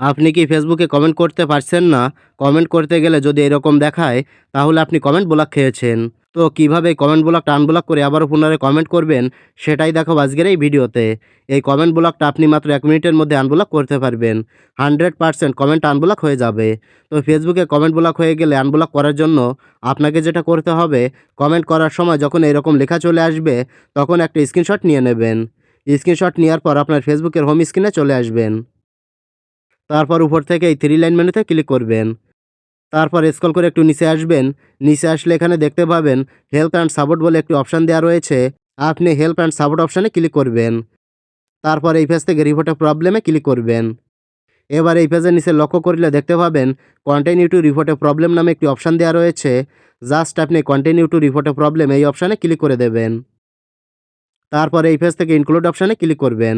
আপনি কি ফেসবুকে কমেন্ট করতে পারছেন না? কমেন্ট করতে গেলে যদি এরকম দেখায়, তাহলে আপনি কমেন্ট ব্লক খেয়েছেন। তো কীভাবে কমেন্ট ব্লকটা আনব্লক করে আবারও পুনরায় কমেন্ট করবেন, সেটাই দেখো আজকের এই ভিডিওতে। এই কমেন্ট ব্লকটা আপনি মাত্র এক মিনিটের মধ্যে আনব্লক করতে পারবেন। হান্ড্রেড পার্সেন্ট কমেন্ট আনব্লক হয়ে যাবে। তো ফেসবুকে কমেন্ট ব্লক হয়ে গেলে আনব্লক করার জন্য আপনাকে যেটা করতে হবে কমেন্ট করার সময় যখন এরকম লেখা চলে আসবে, তখন একটা স্ক্রিনশট নিয়ে নেবেন। স্ক্রিনশট নেওয়ার পর আপনার ফেসবুকের হোম স্ক্রিনে চলে আসবেন। তারপর উপর থেকে এই থ্রি লাইন মেনুতে ক্লিক করবেন। তারপর স্ক্রল করে একটু নিচে আসবেন। নিচে আসলে এখানে দেখতে পাবেন হেল্প অ্যান্ড সাপোর্ট বলে একটি অপশান দেওয়া রয়েছে। আপনি হেল্প অ্যান্ড সাপোর্ট অপশানে ক্লিক করবেন। তারপর এই পেজ থেকে রিপোর্টের প্রবলেমে ক্লিক করবেন। এবার এই পেজের নিচে লক্ষ্য করলে দেখতে পাবেন কন্টিনিউ টু রিপোর্টে প্রবলেম নামে একটি অপশান দেওয়া রয়েছে। জাস্ট আপনি কন্টিনিউ টু রিপোর্টে প্রবলেম এই অপশানে ক্লিক করে দেবেন। তারপর এই পেজ থেকে ইনক্লুড অপশানে ক্লিক করবেন।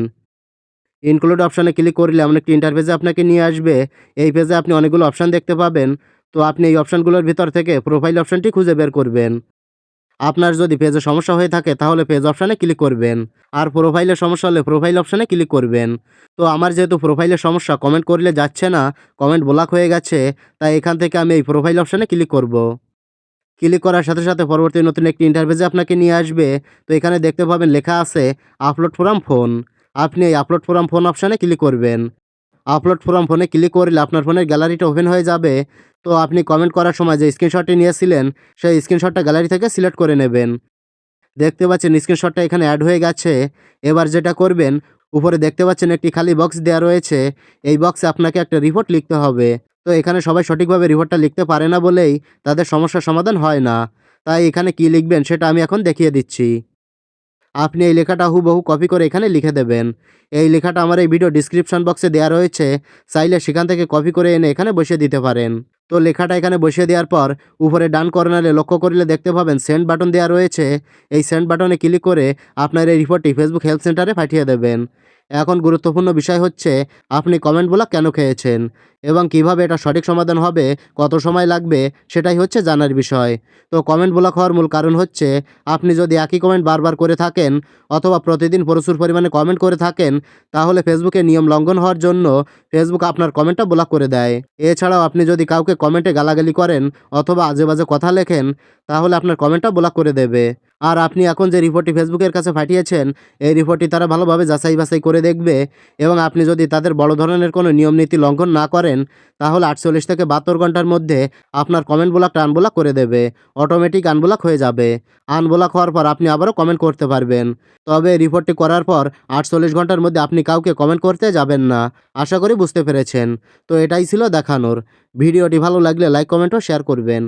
ইনক্লুড অপশানে ক্লিক করলে এমন একটি ইন্টারপেজে আপনাকে নিয়ে আসবে। এই পেজে আপনি অনেকগুলো অপশান দেখতে পাবেন। তো আপনি এই অপশানগুলোর ভিতর থেকে প্রোফাইল অপশানটি খুঁজে বের করবেন। আপনার যদি পেজে সমস্যা হয়ে থাকে, তাহলে পেজ অপশানে ক্লিক করবেন। আর প্রোফাইলের সমস্যা হলে প্রোফাইল অপশানে ক্লিক করবেন। তো আমার যেহেতু প্রোফাইলের সমস্যা কমেন্ট করলে যাচ্ছে না কমেন্ট ব্লক হয়ে গেছে, তাই এখান থেকে আমি এই প্রোফাইল অপশানে ক্লিক করব। ক্লিক করার সাথে সাথে পরবর্তী নতুন একটি ইন্টারভেজে আপনাকে নিয়ে আসবে। তো এখানে দেখতে পাবেন লেখা আছে আপলোড ফ্রম ফোন আপনি এই আপলোড ফ্রম ফোন অপশানে ক্লিক করবেন। আপলোড ফ্রম ফোনে ক্লিক করলে আপনার ফোনের গ্যালারিটা ওপেন হয়ে যাবে। তো আপনি কমেন্ট করার সময় যে স্ক্রিনশটটি নিয়েছিলেন, সেই স্ক্রিনশটটা গ্যালারি থেকে সিলেক্ট করে নেবেন। দেখতে পাচ্ছেন স্ক্রিনশটটা এখানে অ্যাড হয়ে গেছে। এবার যেটা করবেন, উপরে দেখতে পাচ্ছেন একটি খালি বক্স দেওয়া রয়েছে। এই বক্সে আপনাকে একটা রিপোর্ট লিখতে হবে। তো এখানে সবাই সঠিকভাবে রিপোর্টটা লিখতে পারে না বলেই তাদের সমস্যার সমাধান হয় না। তাই এখানে কি লিখবেন সেটা আমি এখন দেখিয়ে দিচ্ছি। আপনি এই লেখাটা হুবহু কপি করে এখানে লিখে দেবেন। এই লেখাটা আমার এই ভিডিও ডিসক্রিপশন বক্সে দেওয়া রয়েছে, চাইলে সেখান থেকে কপি করে এনে এখানে বসিয়ে দিতে পারেন। তো লেখাটা এখানে বসিয়ে দেওয়ার পর উপরে ডান কর্নারে লক্ষ্য করলে দেখতে পাবেন সেন্ড বাটন দেওয়া রয়েছে। এই সেন্ড বাটনে ক্লিক করে আপনার এই রিপোর্টটি ফেসবুক হেল্প সেন্টারে পাঠিয়ে দেবেন। এখন গুরুত্বপূর্ণ বিষয় হচ্ছে আপনি কমেন্ট কমেন্টগুলো কেন খেয়েছেন এবং কীভাবে এটা সঠিক সমাধান হবে, কত সময় লাগবে, সেটাই হচ্ছে জানার বিষয়। তো কমেন্ট ব্লক হওয়ার মূল কারণ হচ্ছে আপনি যদি একই কমেন্ট বারবার করে থাকেন অথবা প্রতিদিন প্রচুর পরিমাণে কমেন্ট করে থাকেন, তাহলে ফেসবুকে নিয়ম লঙ্ঘন হওয়ার জন্য ফেসবুক আপনার কমেন্টটা ব্লক করে দেয়। এছাড়াও আপনি যদি কাউকে কমেন্টে গালাগালি করেন অথবা আজে বাজে কথা লেখেন তাহলে আপনার কমেন্টটা ব্লক করে দেবে। আর আপনি এখন যে রিপোর্টটি ফেসবুকের কাছে পাঠিয়েছেন, এই রিপোর্টটি তারা ভালোভাবে যাচাই বাছাই করে দেখবে এবং আপনি যদি তাদের বড় ধরনের কোনো নিয়ম নীতি লঙ্ঘন না করেন, তাহলে আটচল্লিশ থেকে বাহাত্তর ঘণ্টার মধ্যে আপনার কমেন্ট ব্লকটা আনব্লক করে দেবে। অটোমেটিক আনব্লক হয়ে যাবে। আনব্লক হওয়ার পর আপনি আবারও কমেন্ট করতে পারবেন। তবে রিপোর্টটি করার পর আটচল্লিশ ঘণ্টার মধ্যে আপনি কাউকে কমেন্ট করতে যাবেন না। আশা করি বুঝতে পেরেছেন। তো এটাই ছিল দেখানোর। ভিডিওটি ভালো লাগলে লাইক কমেন্ট ও শেয়ার করবেন।